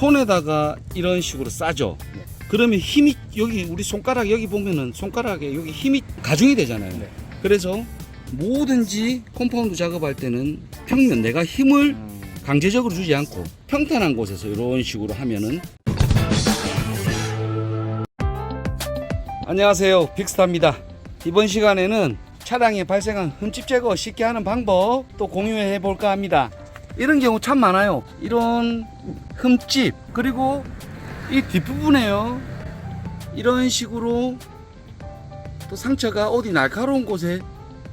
손에다가 이런 식으로 싸죠. 네. 그러면 힘이 여기 우리 손가락 여기 보면은 손가락에 여기 힘이 가중이 되잖아요. 네. 그래서 뭐든지 컴파운드 작업할 때는 평면 내가 힘을 음. 강제적으로 주지 않고 평탄한 곳에서 이런 식으로 하면은 안녕하세요 빅스타입니다 이번 시간에는 차량에 발생한 흠집 제거 쉽게 하는 방법 또 공유해 볼까 합니다 이런 경우 참 많아요. 이런 흠집 그리고 이 뒷부분에요. 이런 식으로 또 상처가 어디 날카로운 곳에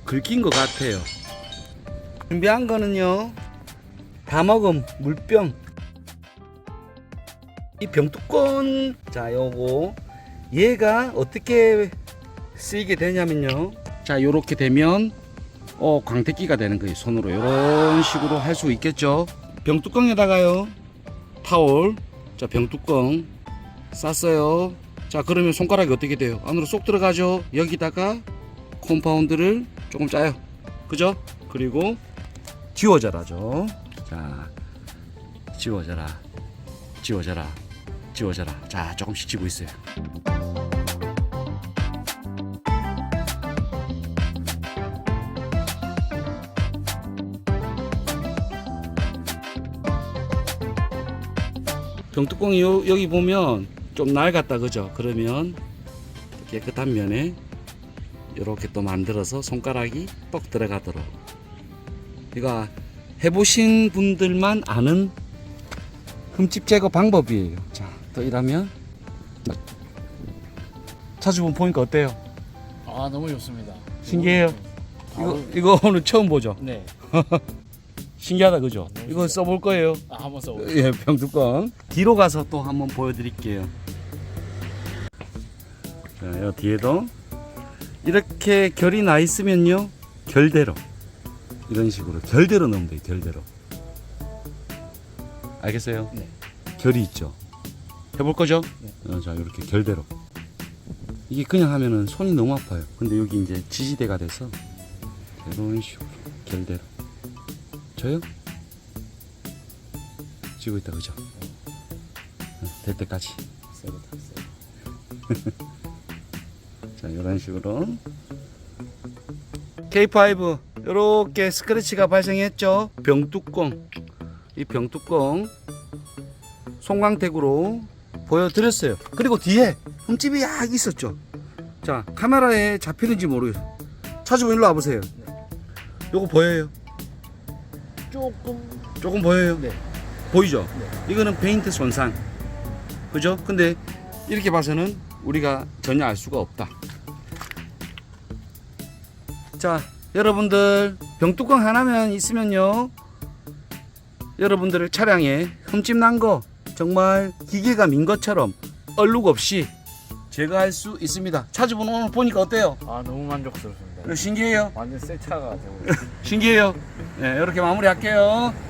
긁힌 것 같아요. 준비한 거는요 다 먹음 물병. 이 병뚜껑 자 요거 얘가 어떻게 쓰이게 되냐면요. 자 요렇게 되면 어 광택기가 되는 거예요 손으로 요런 식으로 할 수 있겠죠? 병뚜껑에다가요. 타올 자 병뚜껑. 쌌어요. 자 그러면 손가락이 어떻게 돼요? 안으로 쏙 들어가죠? 여기다가 컴파운드를 조금 짜요. 그죠? 그리고 지워져라죠. 자 지워져라. 지워져라. 지워져라. 자 조금씩 지고 있어요 병뚜껑이 요, 여기 보면 좀 낡았다 그죠 그러면 깨끗한 면에 이렇게 또 만들어서 손가락이 뻑 들어가도록 이거 해보신 분들만 아는 흠집 제거 방법이에요. 자, 또 이러면 차주분 보니까 어때요? 아 너무 좋습니다. 신기해요. 이거 바로- 이거 오늘 처음 보죠? 네. 신기하다 그죠? 네, 이거 써볼 거예요. 아, 한번 써보세요. 예, 병뚜껑. 뒤로 가서 또 한번 보여드릴게요. 자, 요 뒤에도 이렇게 결이 나 있으면요, 결대로 이런 식으로 결대로 넣으면 돼요. 결대로. 알겠어요? 네. 결이 있죠. 해볼 거죠? 네. 어, 자, 이렇게 결대로. 이게 그냥 하면은 손이 너무 아파요. 근데 여기 이제 지지대가 돼서 이런 식으로 결대로. 저요? 쥐고 있다 그죠? 어, 될 때까지. 자, 이런 식으로. K5 이렇게 스크래치가 발생했죠. 병뚜껑 이 병뚜껑 송광택으로 보여드렸어요. 그리고 뒤에 흠집이 약 있었죠. 자 카메라에 잡히는지 모르겠어요. 차주분 일로 와보세요. 요거 보여요? 조금. 조금 보여요? 네. 보이죠? 이거는 페인트 손상. 그죠? 근데 이렇게 봐서는 우리가 전혀 알 수가 없다. 자, 여러분들 병뚜껑 하나만 있으면요. 여러분들 차량에 흠집 난 거 정말 기계가 민 것처럼 얼룩 없이 제거할 수 있습니다. 차주분 오늘 보니까 어때요? 아 너무 만족스럽습니다. 신기해요? 완전 새 차가 되고. 신기해요? 네, 이렇게 마무리할게요.